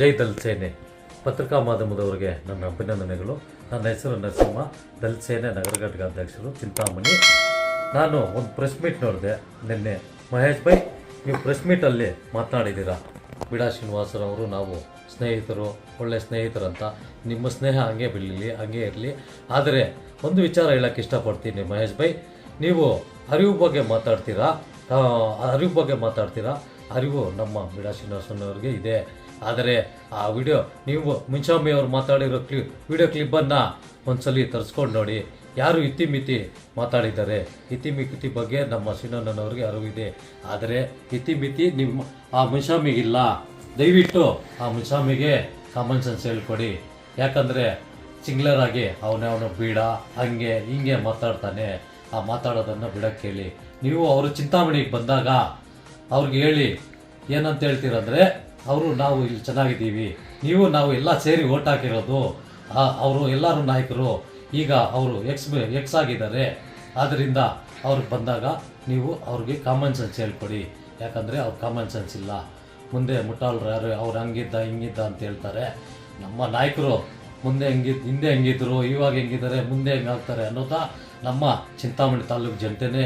ಜೈ ದಲಿತ ಸೇನೆ. ಪತ್ರಿಕಾ ಮಾಧ್ಯಮದವರಿಗೆ ನನ್ನ ಅಭಿನಂದನೆಗಳು. ನನ್ನ ಹೆಸರು ನರಸಿಂಹ. ದಲಿತ ಸೇನೆ ನಗರ ಘಟಕ ಅಧ್ಯಕ್ಷರು ಚಿಂತಾಮಣಿ. ನಾನು ಒಂದು ಪ್ರೆಸ್ ಮೀಟ್ ನೋಡಿದೆ. ನಿನ್ನೆ ಮಹೇಶ್ ಬೈ, ನೀವು ಪ್ರೆಸ್ ಮೀಟಲ್ಲಿ ಮಾತನಾಡಿದ್ದೀರಾ? ಬಿಡಾ ಶ್ರೀನಿವಾಸರವರು ನಾವು ಸ್ನೇಹಿತರು, ಒಳ್ಳೆ ಸ್ನೇಹಿತರಂತ ನಿಮ್ಮ ಸ್ನೇಹ ಹಂಗೆ ಬೀಳಲಿ, ಹಂಗೆ ಇರಲಿ. ಆದರೆ ಒಂದು ವಿಚಾರ ಹೇಳಕ್ಕೆ ಇಷ್ಟಪಡ್ತೀನಿ ಮಹೇಶ್ ಬೈ. ನೀವು ಅರಿವು ಬಗ್ಗೆ ಮಾತಾಡ್ತೀರಾ? ಅರಿವು ಬಗ್ಗೆ ಮಾತಾಡ್ತೀರಾ? ಅರಿವು ನಮ್ಮ ಬಿಡಾ ಶ್ರೀನಿವಾಸನವ್ರಿಗೆ ಇದೆ. ಆದರೆ ಆ ವಿಡಿಯೋ ನೀವು ಮುಂಚಾಮಿ ಅವ್ರು ಮಾತಾಡಿರೋ ಕ್ಲಿ ವಿಡಿಯೋ ಕ್ಲಿಪ್ಪನ್ನು ಒಂದ್ಸಲಿ ತರಿಸ್ಕೊಂಡು ನೋಡಿ. ಯಾರು ಇತಿಮಿತಿ ಮಾತಾಡಿದ್ದಾರೆ? ಇತಿಮಿತಿ ಬಗ್ಗೆ ನಮ್ಮ ಶ್ರೀನಣ್ಣನವ್ರಿಗೆ ಅರಿವಿದೆ. ಆದರೆ ಇತಿಮಿತಿ ನಿಮ್ಮ ಆ ಮುನ್ಸಾಮಿಗಿಲ್ಲ ದಯವಿಟ್ಟು ಆ ಮುನ್ಸಾಮಿಗೆ ಕಾಮನ್ ಸೆನ್ಸ್ ಹೇಳ್ಕೊಡಿ. ಯಾಕಂದರೆ ಸಿಂಗ್ಲರ್ ಆಗಿ ಅವನು ಬೀಡ, ಹಂಗೆ ಹಿಂಗೆ ಮಾತಾಡ್ತಾನೆ. ಆ ಮಾತಾಡೋದನ್ನು ಬಿಡಕ್ಕೆ ಹೇಳಿ. ನೀವು ಅವರು ಚಿಂತಾಮಣಿಗೆ ಬಂದಾಗ ಅವ್ರಿಗೆ ಹೇಳಿ, ಏನಂತ ಹೇಳ್ತೀರಂದ್ರೆ, ಅವರು ನಾವು ಇಲ್ಲಿ ಚೆನ್ನಾಗಿದ್ದೀವಿ. ನೀವು ನಾವು ಎಲ್ಲ ಸೇರಿ ಓಟ್ ಹಾಕಿರೋದು ಅವರು ಎಲ್ಲರೂ ನಾಯಕರು, ಈಗ ಅವರು ಎಕ್ಸ್ ಎಕ್ಸ್ ಆಗಿದ್ದಾರೆ. ಆದ್ದರಿಂದ ಅವ್ರಿಗೆ ಬಂದಾಗ ನೀವು ಅವ್ರಿಗೆ ಕಾಮನ್ ಸೆನ್ಸ್ ಹೇಳ್ಕೊಡಿ. ಯಾಕಂದರೆ ಅವ್ರು ಕಾಮನ್ ಸೆನ್ಸ್ ಇಲ್ಲ. ಮುಂದೆ ಮುಟ್ಟಾಳ್ರು ಯಾರು, ಅವ್ರು ಹಂಗಿದ್ದ, ಹಿಂಗಿದ್ದ ಅಂತ ಹೇಳ್ತಾರೆ. ನಮ್ಮ ನಾಯಕರು ಮುಂದೆ ಹೆಂಗಿದ್, ಹಿಂದೆ ಹೆಂಗಿದ್ರು, ಇವಾಗ ಹೆಂಗಿದ್ದಾರೆ, ಮುಂದೆ ಹೆಂಗಾಗ್ತಾರೆ ಅನ್ನೋದ ನಮ್ಮ ಚಿಂತಾಮಣಿ ತಾಲೂಕು ಜನತೆನೇ